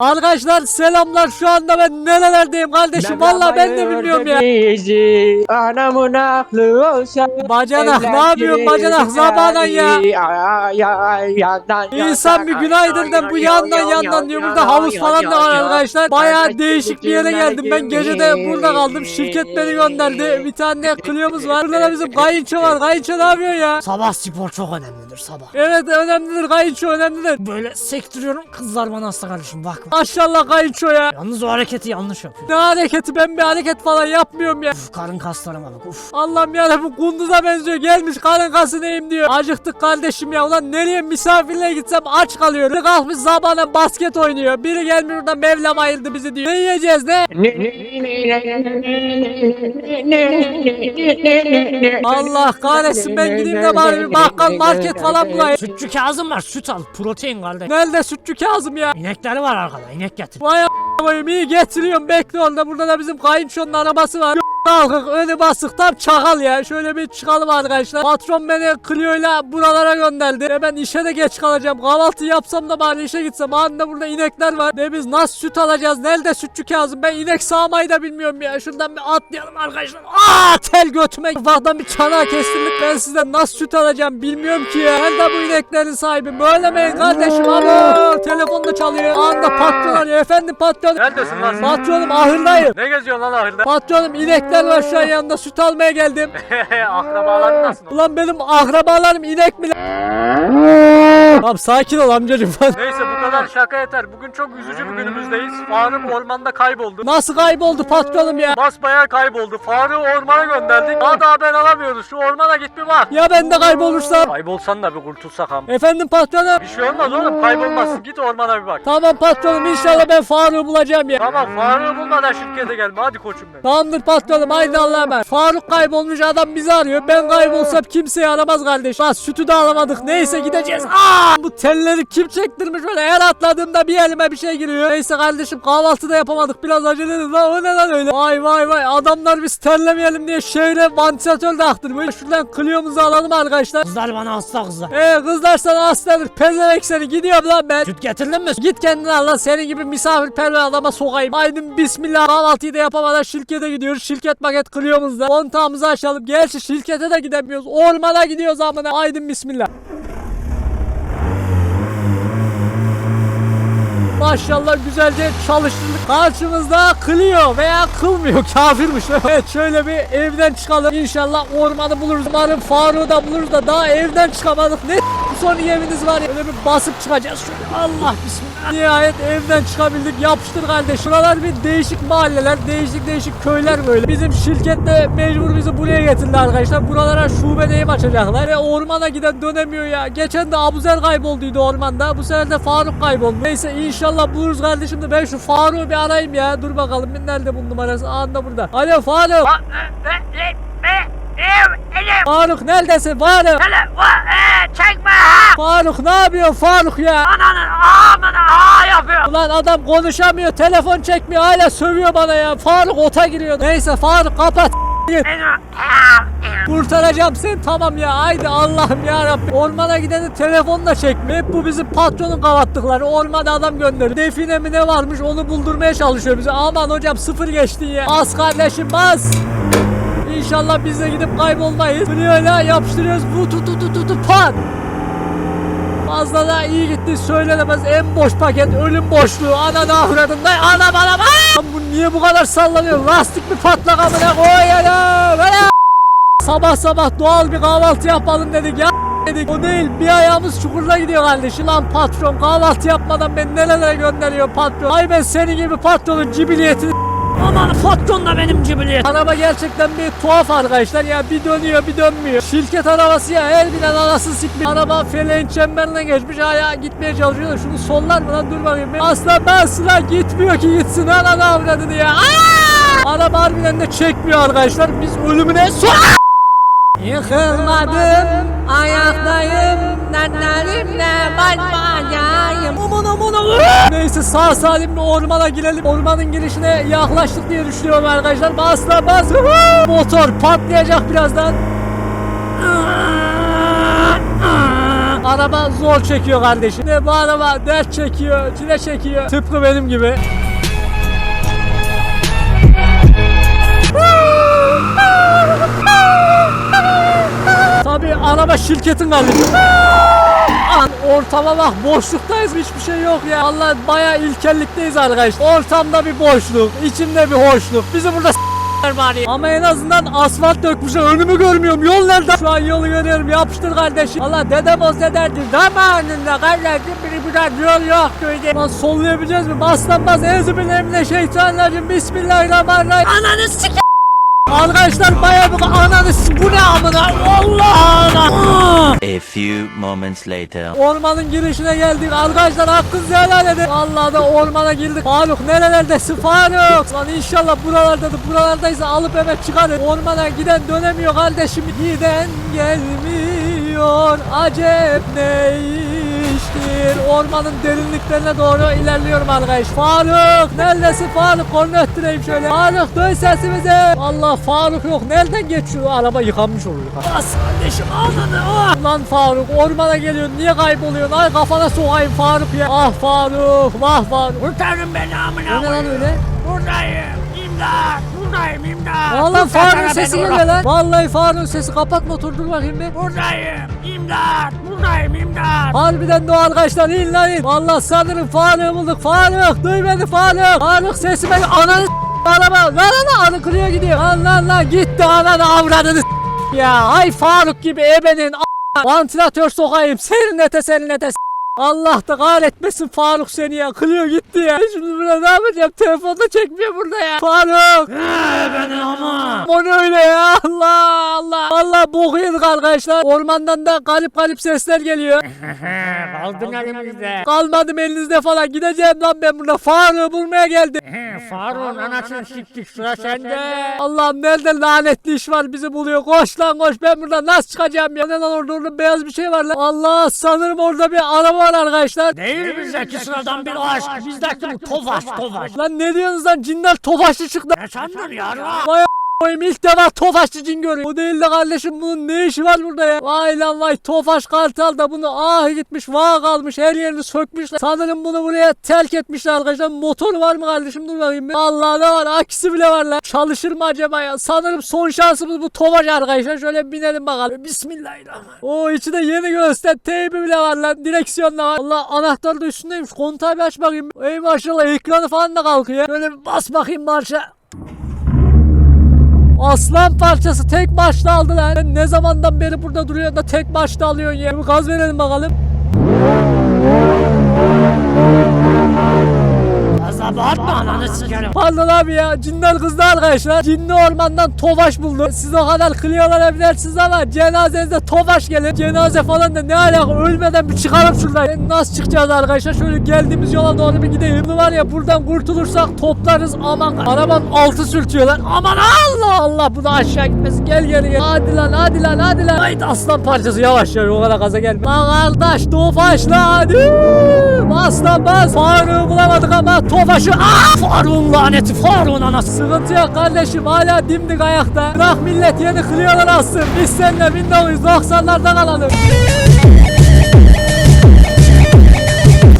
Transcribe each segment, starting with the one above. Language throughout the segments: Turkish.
Arkadaşlar selamlar şu anda ben nerelerdeyim kardeşim valla ben de bilmiyorum ya. Anamın aklı olsa. Bacanak ne yapıyorsun bacanak zamanla ya. İnsan bir günaydın da bu yandan yandan diyor. Burada havuz falan da var arkadaşlar. Baya değişik bir yere geldim. Ben gece de burada kaldım. Şirket beni gönderdi. Bir tane Clio'muz var. Burada da bizim kayınço var. Kayınço ne yapıyor ya? Sabah spor çok önemlidir sabah. Evet önemlidir kayınço önemlidir. Böyle sektiriyorum kızlar bana hasta kardeşim bak. Maşallah kayınço ya. Yalnız o hareketi yanlış yapıyor. Ne hareketi ben bir hareket falan yapmıyorum ya. Uf, karın kaslarıma bak uf. Allah'ım ya bu kunduza benziyor. Gelmiş karın kası neyim diyor. Acıktık kardeşim ya. Ulan nereye misafirliğe gitsem aç kalıyorum. Biri kalkmış zabana basket oynuyor. Biri gelmiş burada Mevlam ayırdı bizi diyor. Ne yiyeceğiz ne? Allah kahretsin ben gideyim de bari bir bakkal market falan bulayım. Sütçü Kazım var süt al protein kardeş. Nerede sütçü Kazım ya? İnekleri var arkada inek getir. Vay a**ayım iyi getiriyorum bekle orada. Burada da bizim kayınçonun arabası var. Kalkık önü basık tam çakal ya. Şöyle bir çıkalım arkadaşlar. Patron beni Clio'yla buralara gönderdi. Ve ben işe de geç kalacağım. Kahvaltı yapsam da bari işe gitsem. Anında burada inekler var. Ve biz nasıl süt alacağız? Nerede sütçü Kazım? Ben inek sağmayı da bilmiyorum ya. Şuradan bir atlayalım arkadaşlar. Aa tel götüme. Ufaktan bir çanağı kestirdik. Ben sizden nasıl süt alacağım bilmiyorum ki ya. Nerede bu ineklerin sahibi? Böylemeyin kardeşim. Alo. Telefon da çalıyor. Anında patron arıyor. Efendim patron. Neredesin lan? Patronum ahırdayım. Ne geziyorsun lan ahırda? Patronum inekler şu an yanında süt almaya geldim. Akrabaların nasıl? Ulan benim akrabalarım inek mi lan? Tamam sakin ol amcacım. Neyse bu kadar şaka yeter. Bugün çok üzücü bir günümüzdeyiz. Faruk ormanda kayboldu. Nasıl kayboldu patronum ya? Basbayağı kayboldu. Faruk'u ormana gönderdik. Daha da haber alamıyoruz. Şu ormana git bir bak. Ya ben de kaybolursam? Kaybolsan da bir kurtulsak am. Efendim patronum. Bir şey olmaz oğlum kaybolmazsın. Git ormana bir bak. Tamam patronum inşallah ben Faruk'u bulacağım ya. Tamam Faruk'u bulmadan şirkete gelme. Hadi koçum benim. Tamamdır patronum haydi Allah'a emanet. Faruk kaybolmuş adam bizi arıyor. Ben kaybolsam kimseyi aramaz kardeş. Lan sütü de alamadık. Neyse gideceğiz. Aa! Bu telleri kim çektirmiş böyle her atladığımda bir elime bir şey giriyor. Neyse kardeşim kahvaltı da yapamadık. Biraz acele edin lan o ne lan öyle. Vay vay vay adamlar biz terlemeyelim diye şehre vantilatör de aktırmış. Şuradan Clio'muzu alalım arkadaşlar. Kızlar bana hasta kızlar. Ee kızlar sana hastadır. Pezevenk seni gidiyorum lan ben. Süt getirdin mi? Git kendine al lan senin gibi misafirperver adama sokayım. Haydi bismillah kahvaltıyı da yapamadan şirkete gidiyoruz. Şirket paket kılıyoruz da. Kontağımızı açalım. Gerçi şirkete de gidemiyoruz. Ormana gidiyoruz amına. Haydi bismillah. Maşallah güzelce çalıştırdık. Karşımızda kılıyor veya kılmıyor. Kafirmiş. Evet şöyle bir evden çıkalım. İnşallah ormanı buluruz. Umarım Faruk'u da buluruz da daha evden çıkamadık. Ne son eviniz var ya. Böyle bir basıp çıkacağız şöyle. Allah bismillah. Nihayet evden çıkabildik. Yapıştır kardeş. Şuralar bir değişik mahalleler, değişik değişik köyler böyle. Bizim şirketle mecbur bizi buraya getirdi arkadaşlar. Buralara şube neyim açacaklar. Ve ormana giden dönemiyor ya. Geçen de Abuzer kaybolduydu ormanda. Bu sefer de Faruk kayboldu. Neyse inşallah buluruz kardeşim de ben şu Faruk'u bir arayayım ya. Dur bakalım nerede bu numarası? Anda burada. Alo Faruk. Faruk neredesin Faruk? Faruk ne yapıyor Faruk ya? Ulan adam konuşamıyor, telefon çekmiyor, hala sövüyor bana ya. Faruk ota giriyor. Neyse Faruk kapat. Kurtaracağım seni tamam ya. Haydi Allah'ım ya Rabbi. Ormana gideni telefonla çekmiyor. Hep bu bizim patronun kavattıkları. Ormana adam gönderiyor. Define mi ne varmış onu buldurmaya çalışıyor bize. Aman hocam sıfır geçtin ya. Bas kardeşim bas. İnşallah biz de gidip kaybolmayız. Böyle yapıştırıyoruz. Bu tu tu tu tu tu pat. Fazla da iyi gitti söylenemez. En boş paket ölüm boşluğu. Ana da avradında ana bana Lan bu niye bu kadar sallanıyor? Lastik mi patlak amına koyalım hele! Sabah sabah doğal bir kahvaltı yapalım dedik ya. Dedik o değil bir ayağımız çukuruna gidiyor kardeşim. Lan patron kahvaltı yapmadan beni nerelere gönderiyor patron? Ay ben senin gibi patronun cibiliyetini Aman patron da benim cibiliyet. Araba gerçekten bir tuhaf arkadaşlar ya bir dönüyor bir dönmüyor. Şirket arabası ya her binen anasını sikmiş. Araba feleğin çemberine geçmiş hala gitmeye çalışıyor şunu sollar mı lan dur bakayım. Asla ben sıra gitmiyor ki gitsin ananı avradını ya. Aa! Araba harbiden de çekmiyor arkadaşlar biz ölümüne son. Yıkılmadım ayaktayım Nenlerimle başmayayım Aman aman aman. Neyse sağ salim bir ormana girelim. Ormanın girişine yaklaştık diye düşünüyorum arkadaşlar. Bas lan bas Motor patlayacak birazdan. Araba zor çekiyor kardeşim. Ne bu araba? Dert çekiyor, çile çekiyor. Tıpkı benim gibi. Tabii araba şirketin. An ortama bak boşluktayız hiçbir şey yok ya. Allah bayağı ilkellikteyiz arkadaşlar. Ortamda bir boşluk, içimde bir hoşluk. Bizi burada bari. Ama en azından asfalt dökmüşler. Önümü görmüyorum. Yol nerede? Şu an yolu görüyorum. Yapıştır kardeşim. Allah dedem olsa derdi. Zamanında kardeşim biri buradan yol yok dedi. Lan sollayabileceğiz mi? Bas lan bas. Euzubillahimineşşeytanirracim. Bismillahirrahmanirrahim. Ananı sik. Arkadaşlar bayağı bir ananı bu ne amına Allah Allah. A few moments later. Ormanın girişine geldik. Arkadaşlar hakkınızı helal edin. Vallahi da ormana girdik. Faruk nerelerdesin Faruk? Lan inşallah buralardadır. Buralardaysa alıp hemen çıkarın. Ormana giden dönemiyor kardeşim. Giden gelmiyor. Acep ne iştir? Ormanın derinliklerine doğru ilerliyorum arkadaş. Faruk neredesin Faruk? Kolunu öttüreyim şöyle. Faruk duy sesimizi. Allah Faruk yok. Nereden geçiyor? Araba yıkanmış oluyor. Bas kardeşim ananı. Oh. Lan Faruk ormana geliyorsun niye kayboluyorsun? Ay kafana sokayım Faruk ya. Ah Faruk vah Faruk. Kurtarın beni amına ne lan öyle? Buradayım. İmdat. Buradayım imdat. Vallahi Faruk'un sesi geliyor lan. Vallahi Faruk'un sesi kapatma otur dur bakayım bir. Buradayım. İmdat. Buradayım imdat. Harbiden de o arkadaşlar in lan in. Vallahi sanırım Faruk'u bulduk. Faruk duy beni Faruk. Faruk sesime ananı araba. Lan lan anı kırıyor gidiyor. Lan lan lan gitti ananı avradını ya. Ay Faruk gibi ebenin a- vantilatör sokayım. Serinlete serinlete Allah da kahretmesin Faruk seni ya. Kılıyor gitti ya. Şimdi burada ne yapacağım? Telefonda çekmiyor burada ya. Faruk. beni ama. O ne öyle ya? Allah Allah. Allah boku yedik arkadaşlar. Ormandan da garip garip sesler geliyor. Kaldın elimizde. Kalmadım elinizde falan. Gideceğim lan ben burada. Faruk'u bulmaya geldim. Faruk'un anasını siktik sıra sende. Allah'ım nerede lanetli iş var bizi buluyor. Koş lan koş. Ben buradan nasıl çıkacağım ya? Ne lan orada, orada beyaz bir şey var lan. Allah sanırım orada bir araba var arkadaşlar. Değil bizdeki sıradan bir aşk. Bizdeki bu tofaş tofaş. Lan ne diyorsunuz lan? Cinler tofaşçı çıktı. Ne sandın ya lan? Koyayım ilk defa Tofaşçı cin görüyorum. O değil de kardeşim bunun ne işi var burada ya? Vay lan vay Tofaş Kartal da bunu ah gitmiş vah kalmış her yerini sökmüşler. Sanırım bunu buraya terk etmişler arkadaşlar. Motor var mı kardeşim dur bakayım. Allah ne var akisi bile var lan. Çalışır mı acaba ya? Sanırım son şansımız bu Tofaş arkadaşlar. Şöyle binelim bakalım. Bismillahirrahmanirrahim. O içi de yeni göster teybi bile var lan. Direksiyon da var. Allah anahtar da üstündeymiş. Kontağı bir aç bakayım. Ey maşallah ekranı falan da kalkıyor. Şöyle bir bas bakayım marşa. Aslan parçası tek başta aldı lan. Sen ne zamandan beri burada duruyorsun da tek başta alıyorsun ya. Bir gaz verelim bakalım. Fazla bağırma ananı sikerim. Pardon abi ya cinler kızdı arkadaşlar. Cinli ormandan tofaş buldu. Siz o kadar kılıyorlar ama cenazenize tofaş gelir. Cenaze falan da ne alaka ölmeden bir çıkalım şuradan. Nasıl çıkacağız arkadaşlar? Şöyle geldiğimiz yola doğru bir gidelim. Bunu var ya buradan kurtulursak toplarız aman. Arabanın altı sürtüyorlar. Aman Allah Allah bu da aşağı gitmesin. Gel geri gel. Hadi lan hadi lan hadi lan. Haydi aslan parçası yavaş ya o kadar gaza gelme. Lan kardeş tofaş lan hadi. Bas lan. Faruk'u bulamadık ama tofaşı. Ah! Faruk'un laneti Faruk'un anası. Sıkıntı yok kardeşim hala dimdik ayakta. Bırak millet yeni kılıyorlar aslında. Biz seninle 1990'larda kalalım.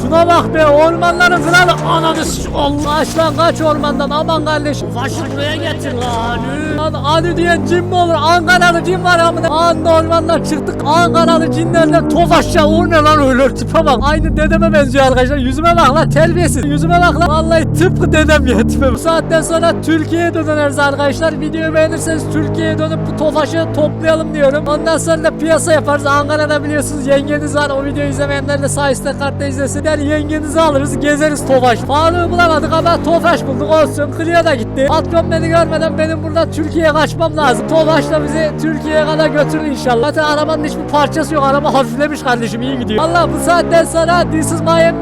Şuna bak be ormanların kralı ananı Allah lan kaç ormandan aman kardeşim. Başı buraya getir lan. Lan Ali diyen cin mi olur? Ankaralı cin var amına. Anda ormandan çıktık. Ankaralı cinlerden tofaşça o ne lan öyle tipe bak. Aynı dedeme benziyor arkadaşlar. Yüzüme bak lan terbiyesiz. Yüzüme bak lan. Vallahi tıpkı dedem ya tipe. Bu saatten sonra Türkiye'ye döneriz arkadaşlar. Videoyu beğenirseniz Türkiye'ye dönüp bu tofaşı toplayalım diyorum. Ondan sonra da piyasa yaparız. Ankara'da biliyorsunuz yengeniz var. O videoyu izlemeyenler de üstte kartta izlesin. Der yengenizi alırız gezeriz tofaş. Faruk'u bulamadık ama tofaş bulduk olsun. Clio da gitti. Patron beni görmeden benim burada Türkiye'ye kaçmam lazım. Tofaş da bizi Türkiye'ye kadar götürür inşallah. Zaten arabanın hiçbir parçası yok. Araba hafiflemiş kardeşim iyi gidiyor. Allah bu saatten sonra This is my.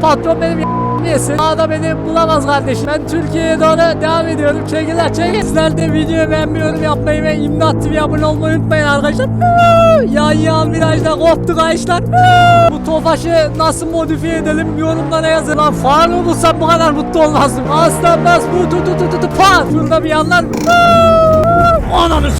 Patron benim yesin. Daha da beni bulamaz kardeşim. Ben Türkiye'ye doğru devam ediyorum. Çekiller çekin. Sizler de videoyu beğenmeyi, yorum yapmayı ve İmdat TV'ye abone olmayı unutmayın arkadaşlar. Yan yan virajda koptuk arkadaşlar. Bu tofaşı nasıl modifiye edelim yorumlara yazın. Lan Faruk'u bulsam bu kadar mutlu olmazdım. Aslan bas bu tu tu tu tu tu pat. Şurada bir yanlar. Ananı